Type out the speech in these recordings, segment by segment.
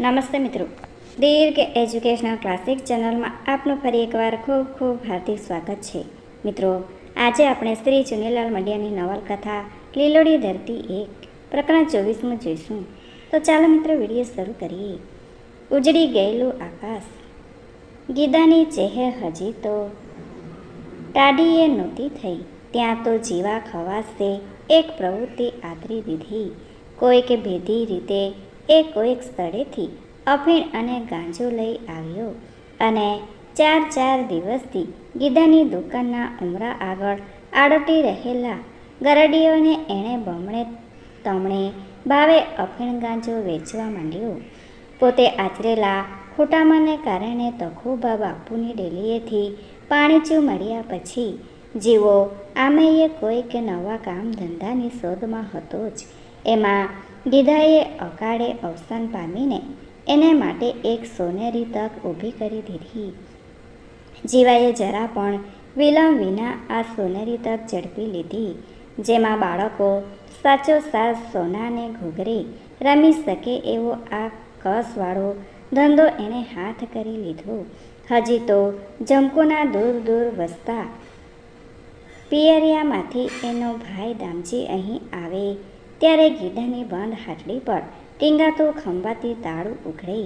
નમસ્તે મિત્રો. દીર્ઘ educational classic ચેનલમાં આપનું ફરી એકવાર ખૂબ ખૂબ હાર્દિક સ્વાગત છે. મિત્રો, આજે આપણે શ્રી ચુનીલાલ મડિયાની નવલકથા, લીલોડી ધરતી એક, પ્રકરણ ચોવીસમું જોઈશું. તો ચાલો મિત્રો, વીડિયો શરૂ કરીએ. ઉજળી ગયેલું આકાશ. ગીદાની ચહેર હજી તો ટાઢીએ નહોતી થઈ. ત્યાં તો જીવા ખવાસે એક પ્રવૃત્તિ આદરી દીધી. કોઈક ભેદી રીતે એ કોઈક સ્થળેથી અફીણ અને ગાંજો લઈ આવ્યો અને ચાર ચાર દિવસથી ગીદાની દુકાનના ઉમરા આગળ આડોટી રહેલા ગરડીઓને એણે બમણે તમણે ભાવે અફીણ ગાંજો વેચવા માંડ્યો. પોતે આચરેલા ખોટામાને કારણે તખુબા બાપુની ડેલીએથી પાણીચું મળ્યા પછી જીવો આમેય કોઈક નવા કામ ધંધાની શોધમાં હતો જ. એમાં ગીધાએ અકાળે અવસાન પામીને એને માટે એક સોનેરી તક ઊભી કરી દીધી. જીવાએ જરા પણ વિલંબ વિના આ સોનેરી તક ઝડપી લીધી, જેમાં બાળકો સાચો સાચ સોનાને ઘૂઘરે રમી શકે એવો આ કસવાળો ધંધો એણે હાથ કરી લીધો. હજી તો જમકુના દૂર દૂર વસતા પિયરિયામાંથી એનો ભાઈ દામજી અહીં આવે ત્યારે ગીધાની બંધ હાટડી પર ટીંગાતું ખંભાતી તાળું ઉઘડે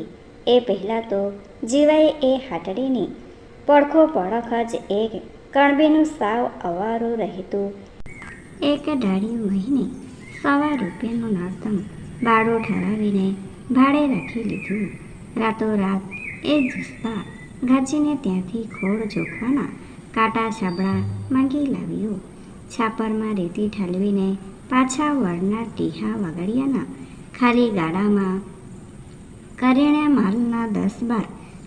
એ પહેલાં તો જીવાએ એ હાટડીની પડખો પડખ જ એક કણબીનું સાવ અવારું રહેતું. એક ડાળી મહિને સવા રૂપિયાનું નડતમ ભાડું ઠરાવીને ભાડે રાખી લીધું. રાતોરાત એ જુસ્સા ગાજીને ત્યાંથી ખોળ જોખવાના કાંટા છાબડા માંગી લાવ્યો. છાપરમાં રેતી ઠાલવીને પાછા વળના ટીહા વગડિયાના ખાલી ગાડામાં કરિયાણા માલના દસ બાર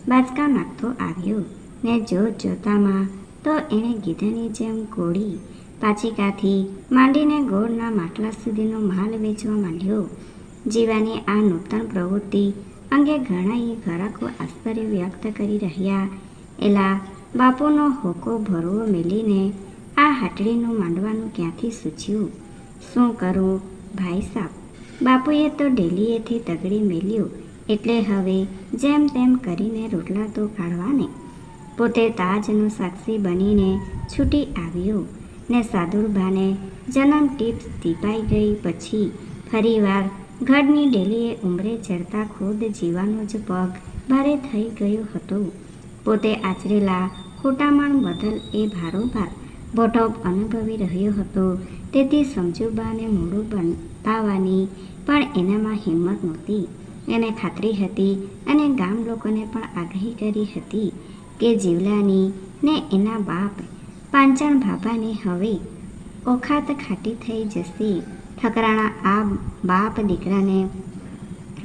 બાચકા નાખતો આવ્યો. ને જોત જોતામાં તો એણે ગીધાની જેમ કોળી પાચિકાથી માંડીને ગોળના માટલા સુધીનો માલ વેચવા માંડ્યો. જીવાની આ નૂતન પ્રવૃત્તિ અંગે ઘણાએ ઘરાકો આશ્ચર્ય વ્યક્ત કરી રહ્યા. એલા બાપુનો હોકો ભરવો મેલીને આ હાટડીનું માંડવાનું ક્યાંથી સૂચ્યું? શું કરું? ભાઈ સાહેબ બાપુએ તો ડેલીએથી તગડી મેલ્યું. એટલે હવે જેમ તેમ કરીને રોટલા તો કાઢવાને. પોતે તાજનો સાક્ષી બનીને છૂટી આવ્યો ને સાદુરભાને જન્મ ટીપ્સ દીપાઈ ગઈ પછી ફરીવાર ઘરની ડેલીએ ઉંમરે ચડતા ખુદ જીવાનો જ પગ ભારે થઈ ગયો હતો. પોતે આચરેલા ખોટામણ બદલ એ ભારોભાર બોટોપ અનુભવી રહ્યો હતો તેથી સમજુબાને મોડું બતાવવાની પણ એનામાં હિંમત નહોતી. એને ખાતરી હતી અને ગામ લોકોને પણ આગાહી કરી હતી કે જીવલાની ને એના બાપ પાંચણ બાબાને હવે ઓખાત ખાટી થઈ જશે. ઠકરાણા આ બાપ દીકરાને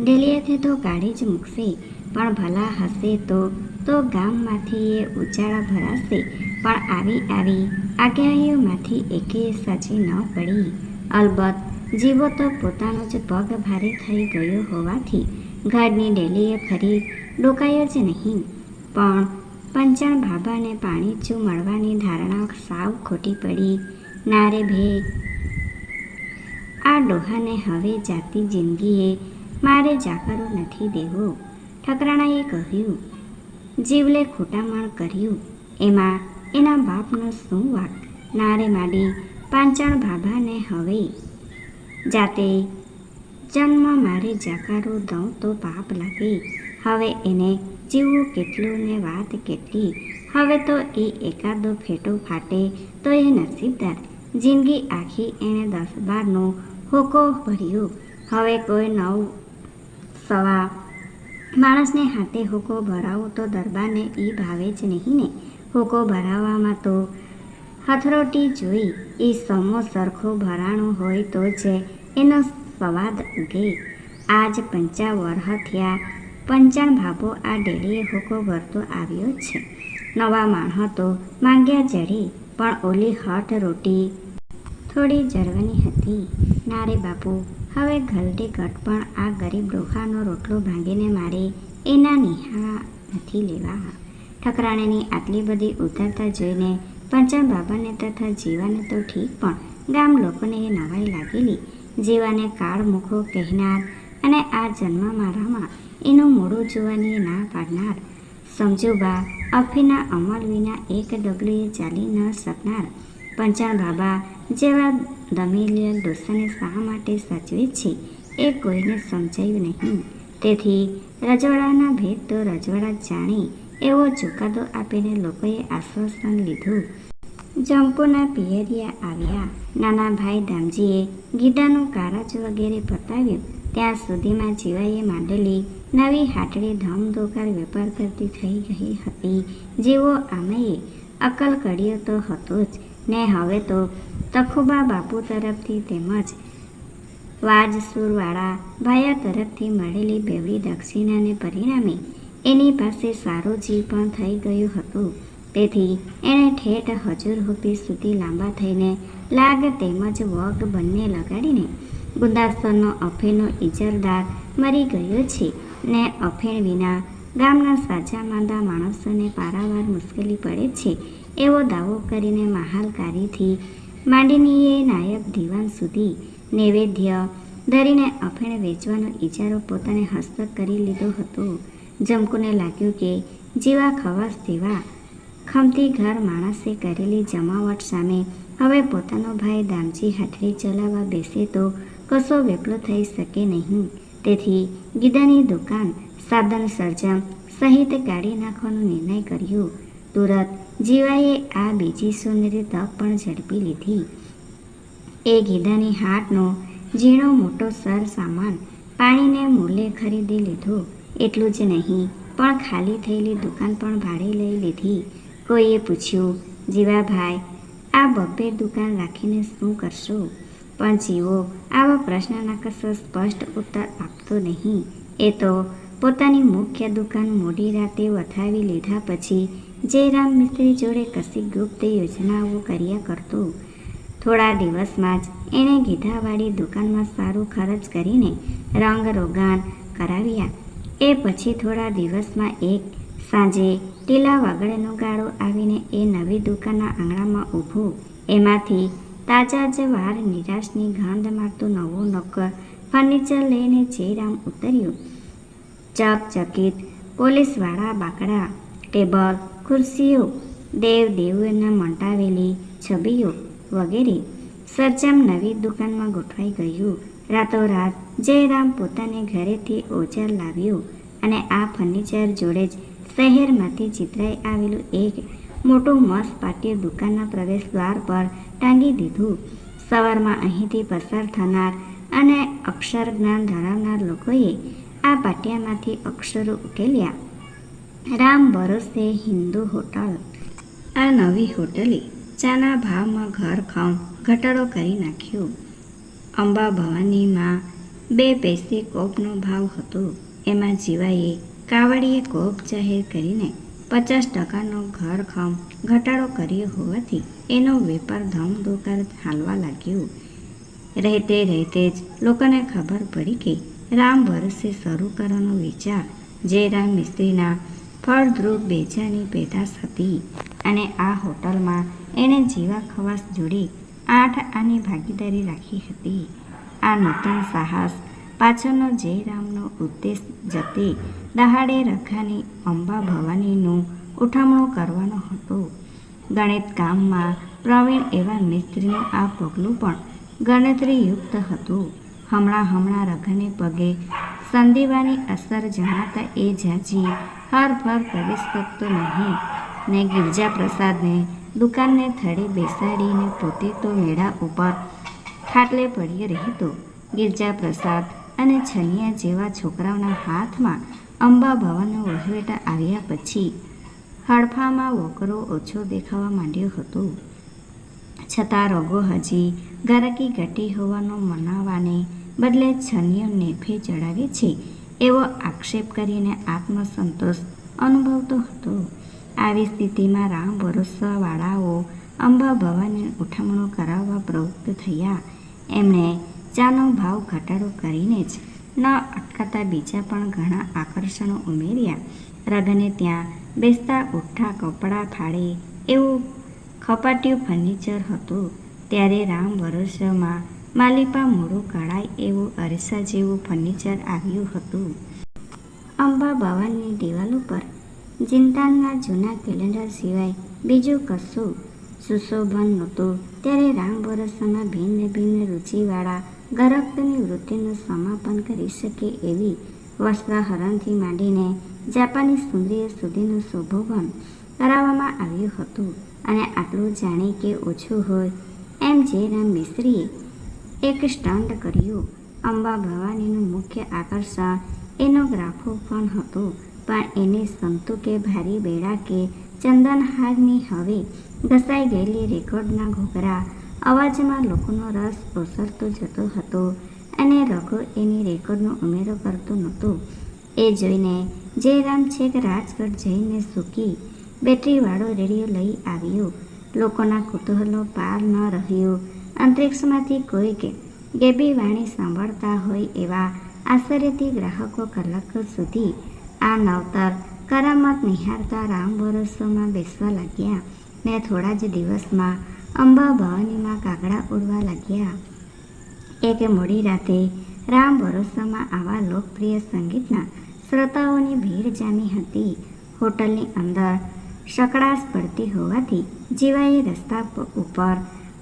ડેલીએથી તો કાઢી જ મૂકશે, પણ ભલા હશે તો તો ગામમાંથી એ ઉચાળા ભરાશે. પણ આવી આવી આગાહીઓમાંથી એકે સાચી ન પડી. અલબત્ત, જીવો તો પોતાનો જ પગ ભારે થઈ ગયો હોવાથી ગાઢની ડેલીએ ફરી ડોકાયો જ નહીં. પણ પંચાણ ભાભાને પાણીચું મળવાની ધારણા સાવ ખોટી પડી. નારે ભે આ ડોહાને હવે જાતી જિંદગીએ મારે જાકરો નથી દેવો. ઠકરાણાએ કહ્યું, જીવલે ખોટામણ કર્યું. એમાં એના બાપનો શું વાક નારે માડી પાંચાણ ભાભાને હવે. જાતે જન્મ મારે જાકારો દઉં તો પાપ લાગે. હવે એને જીવવું કેટલું ને વાત કેટલી? હવે તો એ એકાદો ફેટો ફાટે તો એ નસીબદાર. જિંદગી આખી એણે દસ બારનો હોકો ભર્યો. હવે કોઈ નવ સવા માણસને હાથે હોકો ભરાવો તો દરબારને એ ભાવે જ નહીં ને. હોકો ભરાવવામાં તો હથરોટી જોઈ એ સમો સરખો ભરાણો હોય તો જ એનો સ્વાદ ઉગે. આજ પંચા વરહ થયા પંચાણ ભાભો આ ડેલીએ હોકો ભરતો આવ્યો છે. નવા માણહ તો માંગ્યા જડી, પણ ઓલી હઠ રોટી થોડી જરવાની હતી. નારે બાપુ, હવે ઘલટી ઘટ પણ આ ગરીબ ડોહાનો રોટલો ભાંગીને મારે એના નિહાળા નથી લેવા. ઠકરાણીની આટલી બધી ઉતરતા જોઈને પંચાણ બાબાને તથા જીવાને તો ઠીક પણ ગામ લોકોને એ નવાઈ લાગેલી. જીવાને કાળ મુખો કહેનાર અને આ જન્મ મારામાં એનું મોડું જોવાની ના પાડનાર. સમજુબા, અફીના અમલ વિના એક ડગલીએ ચાલી ન શકનાર. પંચાણ બાબા જેવા દમેલિયલ ડોસાને શા માટે સાચવે છે એ કોઈને સમજાયું નહીં. તેથી રજવાડાના ભેદ તો રજવાડા જાણે એવો ચુકાદો આપીને લોકોએ આશ્વાસન લીધું. જંપુના પિયરિયા આવ્યા. નાના ભાઈ ધામજીએ ગીતાનું કારાજ વગેરે પતાવ્યું. ત્યાં સુધીમાં જીવાએ માંડેલી નવી હાટડી ધમધોકાર વેપાર કરતી થઈ ગઈ હતી. જેવો આમેય અકલ કર્યો તો હતો જ. ને હવે તો તખુબા બાપુ તરફથી તેમજ વાજસુરવાળા ભાયા તરફથી મળેલી બેવડી દક્ષિણાને પરિણામે એની પાસે સારો જીવ પણ થઈ ગયું હતું. તેથી એણે ઠેઠ હજુર હુપી સુધી લાંબા થઈને લાગ તેમજ વગ બંને લગાડીને ગુંદાસરનો અફેણનો ઇજરદાર મરી ગયો છે ને અફેણ વિના ગામના સાચા માંદા માણસોને પારાવાર મુશ્કેલી પડે છે એવો દાવો કરીને મહાલકારીથી માંડીનીએ નાયબ દિવાન સુધી નૈવેદ્ય ધરીને અફેણ વેચવાનો ઇજારો પોતાને હસ્તક કરી લીધો હતો. જમકુને લાગ્યું કે જેવા ખવાસ તેવા ખમતી ઘર માણસે કરેલી જમાવટ સામે હવે પોતાનો ભાઈ દામજી હાથડી ચલાવવા બેસે તો કશો વેપલો થઈ શકે નહીં. તેથી ગીદાની દુકાન સાધન સર્જમ સહિત કાઢી નાખવાનો નિર્ણય કર્યો. તુરત જીવાએ આ બીજી સુંદરી તક પણ ઝડપી લીધી. એ ગીદાની હાટનો ઝીણો મોટો સર સામાન પાણીને મૂલે ખરીદી લીધો. એટલું જ નહીં. પણ ખાલી થયેલી દુકાન પણ ભાડે લઈ લીધી. કોઈએ પૂછ્યું, જીવાભાઈ, આ બબ્બે દુકાન રાખીને શું કરશો? પણ જીવો આવા પ્રશ્નના કશો સ્પષ્ટ ઉત્તર આપતો નહીં. એ તો પોતાની મુખ્ય દુકાન મોડી રાતે વથાવી લીધા પછી જયરામ મિસ્ત્રી જોડે કશી ગુપ્ત યોજનાઓ કર્યા કરતો. થોડા દિવસમાં જ એણે ગીધાવાળી દુકાનમાં સારું ખર્ચ કરીને રંગ રોગાન કરાવ્યા. એ પછી થોડા દિવસમાં એક સાંજે ટીલા વગડેનો ગાળો આવીને એ નવી દુકાનના આંગણામાં ઊભો. એમાંથી તાજા જ વાર નિરાશની ગંધ મારતું નવું નોકર ફર્નિચર લઈને જયરામ ઉતર્યું. ચકચકિત પોલીસવાળા બાકડા, ટેબલ, ખુરશીઓ, દેવ દેવને મંટાવેલી છબીઓ વગેરે સરજામ નવી દુકાનમાં ગોઠવાઈ ગયું. રાતોરાત જયરામ પોતાને ઘરેથી ઓજાર લાવ્યું અને આ ફર્નિચર જોડે જ શહેરમાંથી ચિતરાઈ આવેલું એક મોટું મસ્ત પાટિયું દુકાનના પ્રવેશ દ્વાર પર ટાંગી દીધું. સવારમાં અહીંથી પસાર થનાર અને અક્ષર જ્ઞાન ધરાવનાર લોકોએ આ પાટિયામાંથી અક્ષરો ઉકેલ્યા. રામ ભરોસે હિન્દુ હોટલ. આ નવી હોટલે ચાના ભાવમાં ઘર ખાઉં, ઘટાડો કરી નાખ્યો. અંબા ભવાનીમાં બે પૈસે કોપનો ભાવ હતો. એમાં જીવાએ કાવડીએ કોપ જાહેર કરીને પચાસ ટકાનો ઘર ખમ ઘટાડો કર્યો હોવાથી એનો વેપાર ધમધોકાર હાલવા લાગ્યો. રહેતે રહેતે જ લોકોને ખબર પડી કે રામ ભરોસે શરૂ કરવાનો વિચાર જયરામ મિસ્ત્રીના ફળદ્રુપ બેજાની પેદાશ હતી અને આ હોટલમાં એણે જીવા ખવાસ જોડે આઠ આની ભાગીદારી રાખી હતી. આ નૂતન સાહસ પાછળનો જયરામનો ઉદ્દેશ જતે દહાડે રખાની અંબા ભવાનીનું ઉઠામણું કરવાનો હતો. ગણિત કામમાં પ્રવીણ એવા મિસ્ત્રીનું આ પગલું પણ ગણતરીયુક્ત હતું. હમણાં હમણાં રઘને પગે સંધિવાની અસર જણાતા એ જાજી હરફર કરી શકતો નહીં. ને ગિરજા પ્રસાદને દુકાનને થડે બેસાડીને પોતે તો મેળા ઉપર ખાટલે પડી રહેતો. ગિરજા પ્રસાદ અને છનિયા જેવા છોકરાઓના હાથમાં અંબા ભવનનો વહીવટા આવ્યા પછી હડફામાં વોકરો ઓછો દેખાવા માંડ્યો હતો. છતાં રોગો હજી ગારકી ઘટી હોવાનો મનાવાને બદલે છનિયો નેફે ચડાવે છે એવો આક્ષેપ કરીને આત્મસંતોષ અનુભવતો હતો. આવી સ્થિતિમાં રામ ભરોસાવાળાઓ અંબા ભવાની ઉઠામણો કરાવવા પ્રવૃત્ત થયા. એમણે ચાનો ભાવ ઘટાડો કરીને જ ન અટકાતા બીજા પણ ઘણા આકર્ષણો ઉમેર્યા. રગને ત્યાં બેસતા ઉઠા કપડાં ફાળે એવું ખપાટ્યું ફર્નિચર હતું. ત્યારે રામ ભરોસામાં માલિપા મોડું કળાય એવું અરીસા જેવું ફર્નિચર આવ્યું હતું. અંબા ભવાનની દિવાલ પર જિંતાનના જૂના કેલેન્ડર સિવાય બીજું કશું સુશોભન નહોતું. ત્યારે રામ વરસમાં ભિન્ન ભિન્ન રુચિવાળા ગરક્તની વૃત્તિનું સમાપન કરી શકે એવી વસ્ત્રાહરણથી માંડીને જાપાની સુંદરીઓ સુધીનું શોભોભન કરાવવામાં આવ્યું હતું. અને આટલું જાણે કે ઓછું હોય એમ જયરામ મિસ્ત્રીએ એક સ્ટન્ટ કર્યું. અંબા ભવાનીનું મુખ્ય આકર્ષણ એનો પણ હતો. પણ એને સંતુ કે ભારી બેડા કે ચંદનહારની હવે ઘસાઈ ગયેલી રેકોર્ડના ઘોઘરા. અવાજમાં લોકોનો રસ ઓસરતો જતો હતો અને રઘુ એની રેકોર્ડનો ઉમેરો કરતો નહોતો. એ જોઈને જયરામ છેક રાજગઢ જઈને સૂકી, બેટરીવાળો રેડિયો લઈ આવ્યો. લોકોના કુતૂહલો પાર ન રહ્યો. અંતરિક્ષમાંથી કોઈક ગેબી વાણી સાંભળતા હોય એવા આશ્ચર્યથી ગ્રાહકો કલાકો સુધી આ નવતર કરામત નિહાળતા રામ વરસોમાં બેસવા લાગ્યા. ને થોડા જ દિવસમાં અંબા ભવાનીમાં કાગડા ઉડવા લાગ્યા. એક મોડી રાતે રામ ભરોસામાં આવા લોકપ્રિય સંગીતના શ્રોતાઓની ભીડ જામી હતી. હોટલની અંદર સકડાશ પડતી હોવાથી જીવાએ રસ્તા ઉપર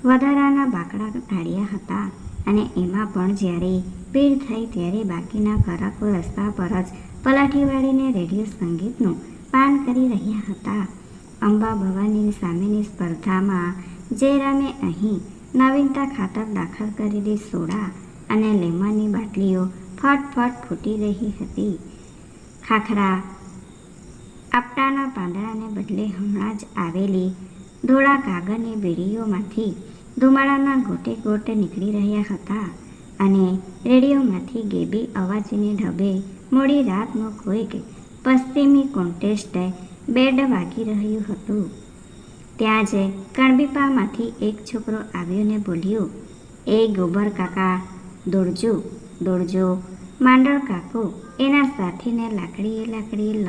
વધારાના બાકડા ઢાળ્યા હતા. અને એમાં પણ જ્યારે ભીડ થઈ ત્યારે બાકીના ઘરાકો રસ્તા પર જ પલાઠી વાળીને રેડિયો સંગીતનું પાન કરી રહ્યા હતા. અંબા ભવાનીની સામેની સ્પર્ધામાં જયરામે અહીં નવીનતા ખાતર દાખલ કરેલી સોડા અને લેમનની બાટલીઓ ફટફટ ફૂટી રહી હતી. ખાખરા આપટાના પાંદડાને બદલે હમણાં જ આવેલી ધોળા કાગળની બીડીઓમાંથી ધુમાડાના ગોટે ગોટે નીકળી રહ્યા હતા અને રેડિયોમાંથી ગેબી અવાજને ઢબે મોડી રાતનો કોઈક પશ્ચિમી કોન્ટેસ્ટ બેડ વાગી રહ્યું હતું. ત્યાં જ કણબીપામાંથી એક છોકરો આવ્યો ને બોલ્યો, એ ગોબર કાકા, દોડજો દોડજો, માંડળ કાકો, એના સાથીને લાકડીએ લાકડીએ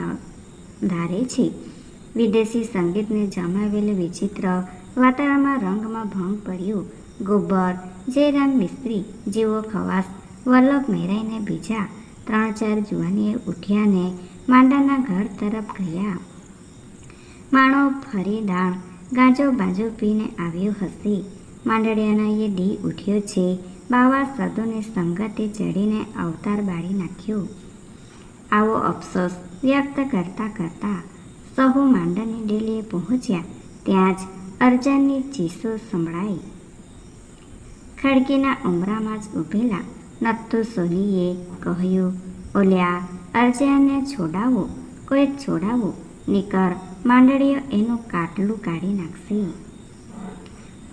ધારે છે. વિદેશી સંગીતને જમાવેલ વિચિત્ર વાતાવરણમાં રંગમાં ભંગ પડ્યો. ગોબર, જયરામ મિસ્ત્રી જેવો ખવાસ, વલ્લભ મેરાઈને બીજા ત્રણ ચાર જુવાનીએ ઉઠ્યાને માંડાના ઘર તરફ ગયા. માણો ફરી દાણ ગાજો બાજો પીને આવ્યો હશે. માંડળિયાના એ દી ઉઠ્યો છે. બાવા સદોને સંગતે ચડીને અવતાર બાળી નાખ્યો. આવો અફસોસ વ્યક્ત કરતા કરતા સહુ માંડરની ડેલીએ પહોંચ્યા. ત્યાં જ અરજણની ચીસો સંભળાઈ. ખડકીના ઉમરામાં જ ઊભેલા નત્તુ સોનીએ કહ્યું, ઓલ્યા અરજાને છોડાવો, કોઈક છોડાવો. નીકર માંડળીઓ એનું કાટલું કાઢી નાખશે.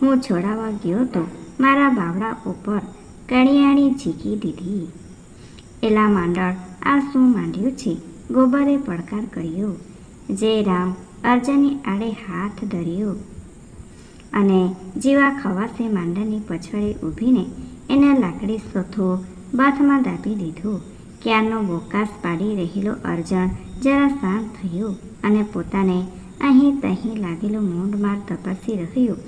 હું છોડાવવા ગયો તો મારા બાવડા ઉપર કણિયાણી ઝીકી દીધી. એલા માંડળ, આ શું માંડ્યું છે? ગોબરે પડકાર કર્યો. જયરામ અર્જની આડે હાથ ધર્યો. અને જીવા ખવાસે માંડળની પછડે ઊભીને એને લાકડી સોથો બાથમાં દાબી દીધું. ક્યારનો બોકાસ પાડી રહેલો અર્જણ જરા શાંત થયો અને પોતાને અહીં તહીં લાગેલું મૂંઢમાર તપાસી રહ્યું.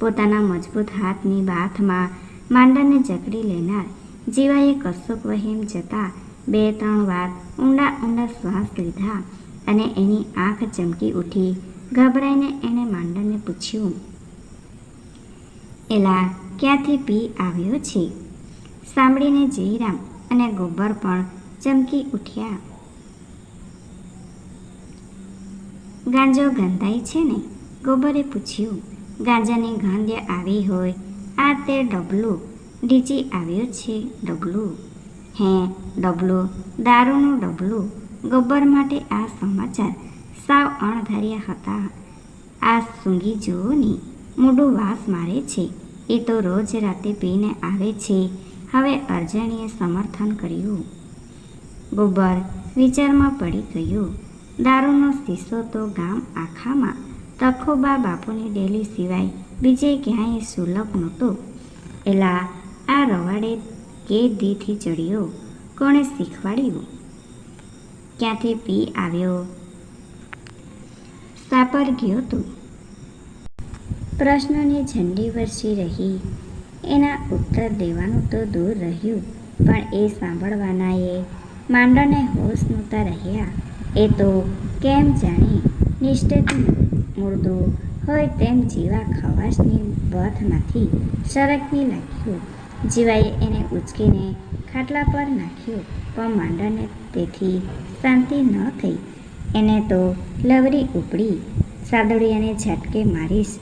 પોતાના મજબૂત હાથની બાથમાં માંડાને જકડી લેનાર જીવાએ કશુંક વહેમ જતા બે ત્રણ વાર ઊંડા ઊંડા શ્વાસ લીધા અને એની આંખ ચમકી ઉઠી. ગભરાઈને એણે માંડરને પૂછ્યું, એલા ક્યાંથી પી આવ્યો છે? સાંભળીને જયરામ અને ગોબર પણ ચમકી ઉઠ્યા. ગાંજો ગંધાય છે ને? ગોબરે પૂછ્યું. ગાંજાની ગંધ આવી હોય, આ તે ડબલું. ડીજી આવ્યો છે ડબલું. હે, ડબલું, દારૂનું ડબલું. ગબ્બર માટે આ સમાચાર સાવ અણધાર્યા હતા. આ સૂંઘી જુઓ ને મોઢું વાસ મારે છે. એ તો રોજ રાતે પીને આવે છે. હવે અર્જણીએ સમર્થન કર્યું. ગોબર વિચારમાં પડી ગયો. દારૂનો શીશો તો ગામ આખામાં. તખોબા બાપુની ડેલી સિવાય બીજે ક્યાંય સુલભ નહોતો. એલા આ રવાડે કે દીથી ચડ્યો? કોણે શીખવાડ્યું? ક્યાંથી પી આવ્યો? સાપર ગયો તું. પ્રશ્નોની ઝંડી વરસી રહી. એના ઉત્તર દેવાનું તો દૂર રહ્યું, પણ એ સાંભળવાનાએ માંડણને હોશ નહોતા રહ્યા. એ તો કેમ જાણે નિષ્ઠેથી મૂળદો હોય તેમ જીવા ખવાશની બથમાંથી સરકવી લાગ્યું. જીવાએ એને ઉચકીને ખાટલા પર નાખ્યો, પણ માંડણને તેથી શાંતિ ન થઈ. એને તો લવરી ઉપડી. સાદડી અને ઝટકે મારીશ.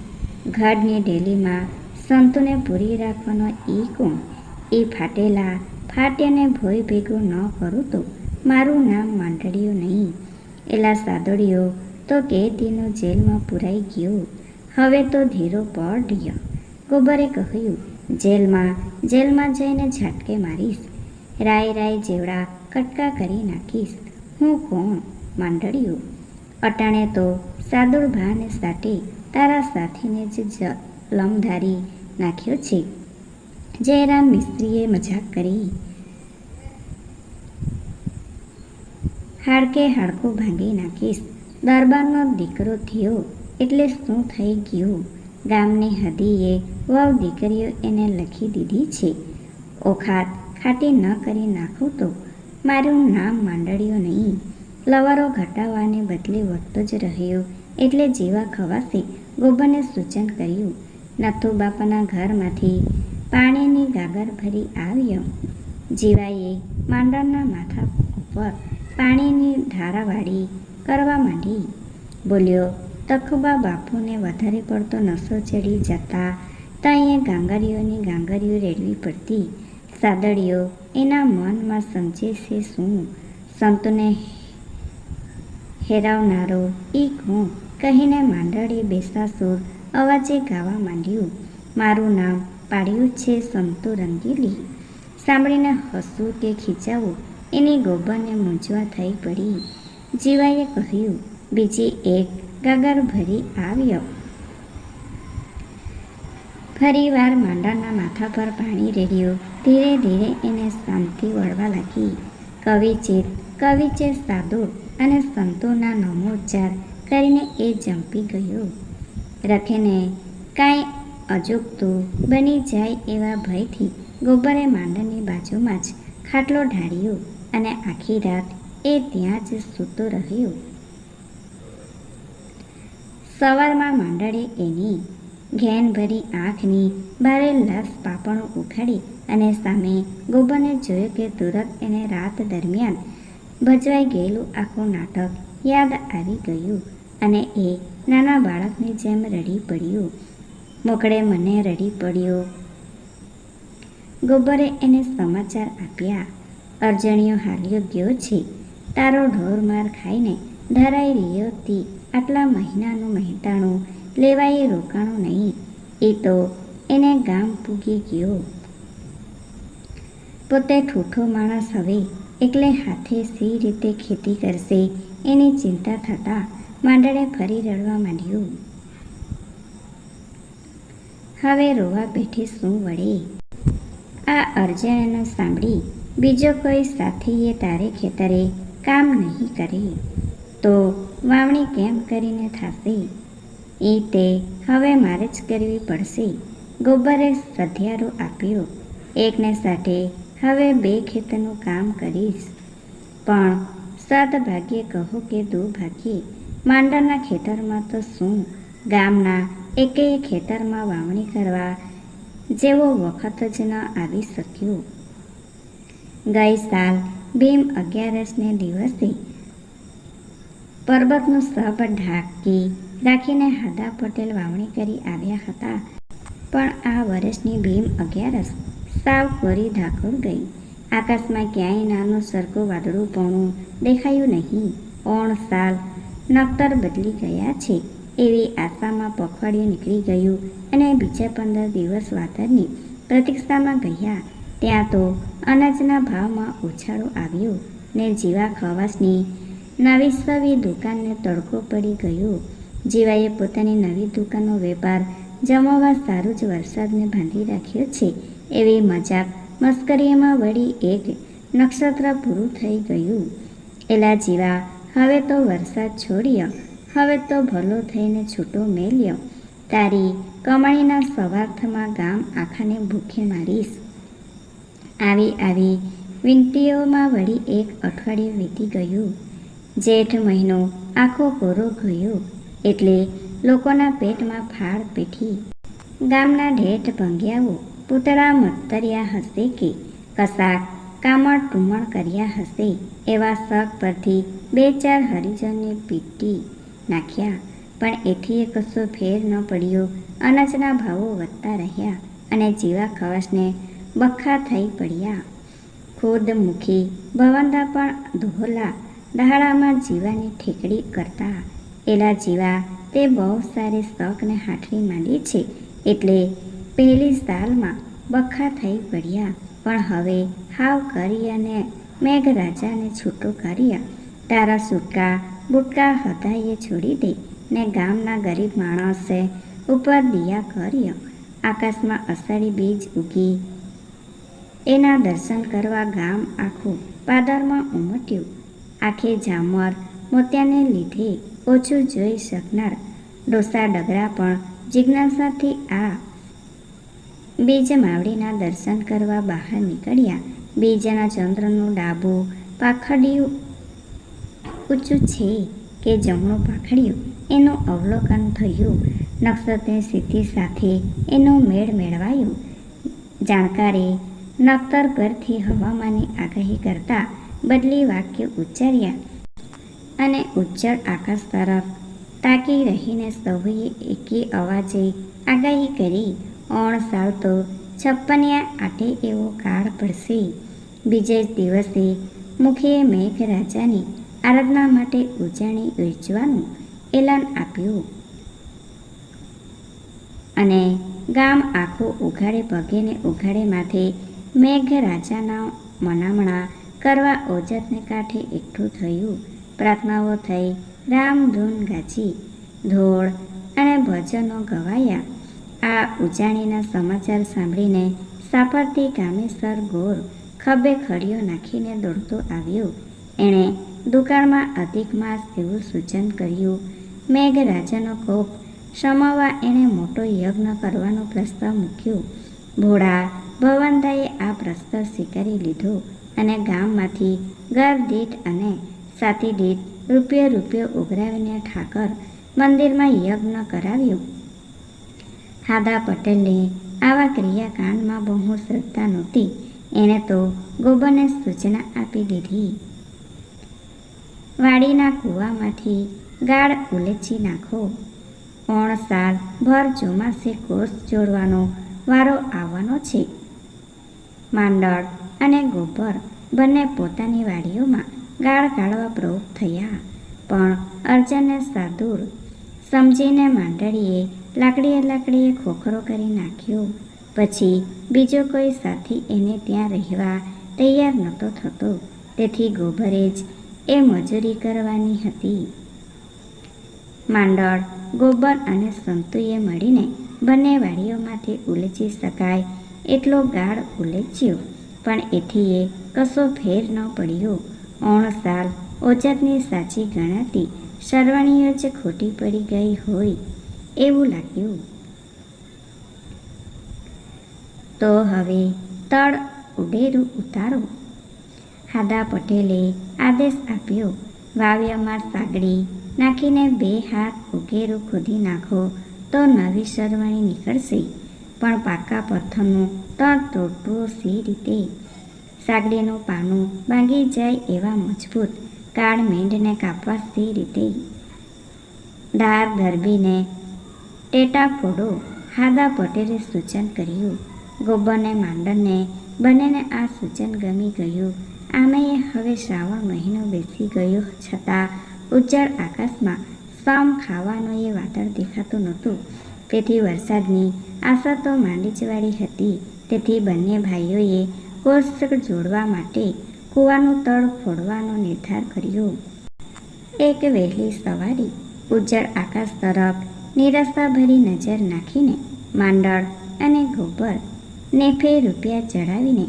ઘાડની ડેલીમાં સંતોને પૂરી રાખવાનો ઈ કોણ? એ ફાટેલા ફાટ્યાને ભોય ભેગું ન કરું તો મારું નામ માંડળિયું નહીં. એલા સાદડિયો તો કેદીનો જેલમાં પુરાઈ ગયો. હવે તો ધીરો પડ્યો ગોબરે કહ્યું, જેલમાં જેલમાં જઈને ઝાટકે મારીશ. રાય રાય જેવડા કટકા કરી નાખીશ. હું કોણ? માંડળિયું. અટાણે તો સાદુળ ભાને સાટે તારા સાથીને જ લમ ધારી નાખ્યો છે. જયરામ મિસ્ત્રીએ મજાક કરી. હાડકે હાડકું ભાંગી નાખીશ. દરબારનો દીકરો થયો એટલે શું થઈ ગયું? ગામની હદીએ વાવ દીકરીઓ એને લખી દીધી છે. ઓખાત ખાટી ન કરી નાખું તો. મારું નામ માંડળ્યું નહીં. લવારો ઘટાવાને બદલે વધતો જ રહ્યો. એટલે જેવા ખવાશે. ગોબરને સૂચન કર્યું, નથુ બાપાના ઘરમાંથી પાણીની ગાગર ભરી આવ્યો. જીવાએ માંડણના માથા ઉપર પાણીની ધારાવાળી કરવા માંડી. બોલ્યો, તખુબા બાપુને વધારે પડતો નશો ચડી જતા ત્યાં ગાંગરીઓની ગાંગરીઓ રેડવી પડતી. સાદડીઓ એના મનમાં સમજે છે શું? સંતોને હેરાવનારો એ હું કહીને માંડળે બેસાસુર અવાજે ગાવા માંડ્યું, મારું નામ પાડ્યું છે સંતો રંગીલી. સાંભળીને હસવું કે ખીચાવું એની ગોબરને મૂંઝવા થઈ પડી. જીવાએ કહ્યું, બીજી એક ગાગર ભરી આવ્યો. ફરીવાર માંડાના માથા પર પાણી રેડ્યું. ધીરે ધીરે એને શાંતિ વળવા લાગી. કવિચિત કવિચે સાદુર અને સંતોના નમોચ્ચાર કરીને એ જંપી ગયો. રખેને કાંઈ અજોગતું બની જાય એવા ભયથી ગોબરે માંડણની બાજુમાં જ ખાટલો ઢાળ્યો અને આખી રાત એ ત્યાં જ સૂતો રહ્યો. સવારમાં માંડળે એની ઘેનભરી આંખની ભારે લસ પાપણો ઉખાડી અને સામે ગોબરને જોયું કે તુરત એને રાત દરમિયાન ભજવાઈ ગયેલું આખું નાટક યાદ આવી ગયું. અને એ નાના બાળકની જેમ રડી પડ્યું, મોકળે મને રડી પડ્યો. ગોબરે એને સમાચાર આપ્યા. અરજણીઓ હાલ્યો ગયો છે. તારો ઢોર માર ખાઈને ધરાઈ રહ્યો હતી આટલા મહિનાનું મહેતાણું લેવાય રોકાણું નહીં. એ તો એને ગામ પૂગી ગયો. પોતે ઠૂઠો માણસ હવે એટલે હાથે સી રીતે ખેતી કરશે એની ચિંતા થતાં માંડળે ફરી રડવા માંડ્યું. હવે રોવા બેઠી શું વળે. આ અર્જણને સાંભળી બીજો કોઈ સાથીએ તારે ખેતરે કામ નહીં કરે તો વાવણી કેમ કરીને થશે? એ તે હવે મારે જ કરવી પડશે. ગોબરે સધિયારો આપ્યો. એકને સાથે, હવે બે ખેતરનું કામ કરીશ. પણ સદભાગ્યે કહો કે દુર્ભાગ્યે માંડરના ખેતરમાં તો શું? ગામના એકે ખેતરમાં વાવણી કરવા જેવો વખત જ ન આવી શક્યો. ગઈ સાલ ભીમ અગિયારસને દિવસે પર્વતનું સબ ઢાંકી રાખીને હાદા પટેલ વાવણી કરી આવ્યા હતા. પણ આ વર્ષની ભીમ અગિયારસ સાવ ફરી ધાકડ ગઈ. આકાશમાં ક્યાંય નાનું સરખું વાદળું પોણું દેખાયું નહીં. ઓણ સાલ નક્તર બદલી ગયા છે. એવી આશામાં પખવાડિયું નીકળી ગયું અને બીજા પંદર દિવસ વાતરની પ્રતીક્ષામાં ગયા. ત્યાં તો અનાજના ભાવમાં ઉછાળો આવ્યો ને જીવા ખવાસની નવી દુકાનને તડકો પડી ગયો. જીવાએ પોતાની નવી દુકાનનો વેપાર જમાવવા સારું જ વરસાદને બાંધી રાખ્યો છે. એવી મજાક મસ્કરીમાં વળી એક નક્ષત્ર પૂરું થઈ ગયું. એલા જીવા હવે તો વરસાદ છોડ્યો. હવે તો ભલો થઈને છૂટો મેલ્યો. તારી કમાણીના સ્વાર્થમાં ગામ આખાને ભૂખે મારીશ. આવી આવી વિનંતીઓમાં વળી એક અઠવાડિયું વીતી ગયું. જેઠ મહિનો આખો કોરો ગયો એટલે લોકોના પેટમાં ફાળ પેઠી. ગામના ઢેઠ ભંગ્યાઓ, પૂતળા મતરિયા હશે કે કશાક કામળ ટુમણ કર્યા હશે. એવા શક પરથી બે ચાર હરિજનને પીટી નાખ્યા. પણ એથી કશો ફેર ન પડ્યો. અનાજના ભાવો વધતા રહ્યા અને જીવા ખવાસને બખા થઈ પડ્યા. ખુદ મુખી ભવનદા પણ ધોલા દહાડામાં જીવાની ઠેકડી કરતા. એલા જીવા તે બહુ સારી શોખને હાથડી માંડી છે. એટલે પહેલી સાલમાં બખા થઈ પડ્યા. પણ હવે હાવ કરી અને મેઘરાજાને છૂટો કર્યા. તારા સૂટકા બુટકા હતાએ છોડી દે ને ગામના ગરીબ માણસે ઉપર દિયા કર્યો. આકાશમાં અષાઢી બીજ ઉગી. એના દર્શન કરવા ગામ આખું પાદરમાં ઉમટ્યું. આખે જામર મોતિયાને લીધે ઓછું જોઈ શકનાર ડોસા ડગરા પણ જિજ્ઞાસાથી આ બીજ માવડીના દર્શન કરવા બહાર નીકળ્યા. બીજના ચંદ્રનું ડાબું પાખડિયું ઊંચું છે કે જમણું પાખડિયું? એનું અવલોકન થયું. નક્ષત્રની સ્થિતિ સાથે એનો મેળ મેળવાયો. જાણકારી નક્તર પરથી હવામાનની આગાહી કરતા બદલી વાક્ય ઉચ્ચાર્યા અને ઉજ્જળ આકાશ તરફ તાકી રહીને સૌએ એકી અવાજે આગાહી કરી, ઓણ સાલ તો છપ્પનિયા આટે એવો કાળ પડશે. બીજે જ દિવસે મુખીએ મેઘરાજાની આરાધના માટે ઉજાણી યોજવાનું એલાન આપ્યું. અને ગામ આખું ઉઘાડે પગે ને ઉઘાડે માથે મેઘરાજાના મનામણા કરવા ઓજતને કાંઠે એકઠું થયું. પ્રાર્થનાઓ થઈ રામધૂન ગાજી, ધોળ અને ભજનો ગવાયા. આ ઉજાણીના સમાચાર સાંભળીને સાપરતી ગામેશ્વર ગોર ખભે ખડીઓ નાખીને દોડતો આવ્યો. એણે દુકાળમાં અધિક માસ એવું સૂચન કર્યું. મેઘરાજાનો કોપ શમાવવા એણે મોટો યજ્ઞ કરવાનો પ્રસ્તાવ મૂક્યો. ભોળા ભવનદાએ આ પ્રસ્તાવ સ્વીકારી લીધો અને ગામમાંથી ઘર દીઠ અને સાથી દીઠ રૂપિયો રૂપિયો ઉઘરાવીને ઠાકર મંદિરમાં યજ્ઞ કરાવ્યું. હાદા પટેલને આવા ક્રિયાકાંડમાં બહુ શ્રદ્ધા નહોતી. એણે તો ગોબરને સૂચના આપી દીધી. વાડીના કૂવામાંથી ગાળ ઉલેચી નાખો. ઓણ સાલ ભર ચોમાસે કોષ જોડવાનો વારો આવવાનો છે. માંડળ અને ગોબર બંને પોતાની વાડીઓમાં ગાળ કાઢવા પ્રવૃત્ત થયા. પણ અર્જનને સાદુર સમજીને માંડળીએ લાકડીએ લાકડીએ ખોખરો કરી નાખ્યો. પછી બીજો કોઈ સાથી એને ત્યાં રહેવા તૈયાર નહોતો થતો. તેથી ગોબરે જ એ મજૂરી કરવાની હતી. માંડળ, ગોબર અને સંતુએ મળીને બંને વાડીઓમાંથી ઉલેચી શકાય એટલો ગાળ ઉલેચ્યો. પણ એથી એ કશો ફેર ન પડ્યો. ઓણ સાલ ઓજતની સાચી ગણાતી સરવણીઓ જ ખોટી પડી ગઈ હોય એવું લાગ્યું. તો હવે તળ ઉડેરું ઉતારો. હાદા પટેલે આદેશ આપ્યો. વાવ્યમાં સાગડી નાખીને બે હાથ ઉઘેરું ખોદી નાખો તો નવી સરવાણી નીકળશે. પણ પાકા પથ્થરનું તળ તોડવું સી રીતે. સાગડીનું પાનું ભાંગી જાય એવા મજબૂત કાળ મેંઢને કાપવા સી રીતે. ધાર ધરબીને ટેટા ફોડો. હાદા પટેલે સૂચન કર્યું. ગોબરને માંડરને બંનેને આ સૂચન ગમી ગયું. આમેય હવે શ્રાવણ મહિનો બેસી ગયો છતાં ઉજ્જળ આકાશમાં સમ ખાવાનો એ વાદળ દેખાતું નહોતું. તેથી વરસાદની આશા તો માંડી જવાળી હતી. તેથી બંને ભાઈઓએ કોષ જોડવા માટે કૂવાનું તળ ફોડવાનો નિર્ધાર કર્યો. એક વહેલી સવારી ઉજ્જળ આકાશ તરફ નિરાશાભરી નજર નાખીને માંડળ અને ગોબર નેફે રૂપિયા ચડાવીને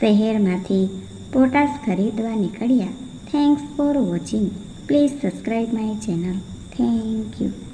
શહેરમાંથી પોટાશ ખરીદવા નીકળ્યા. Thanks for watching please subscribe my channel thank you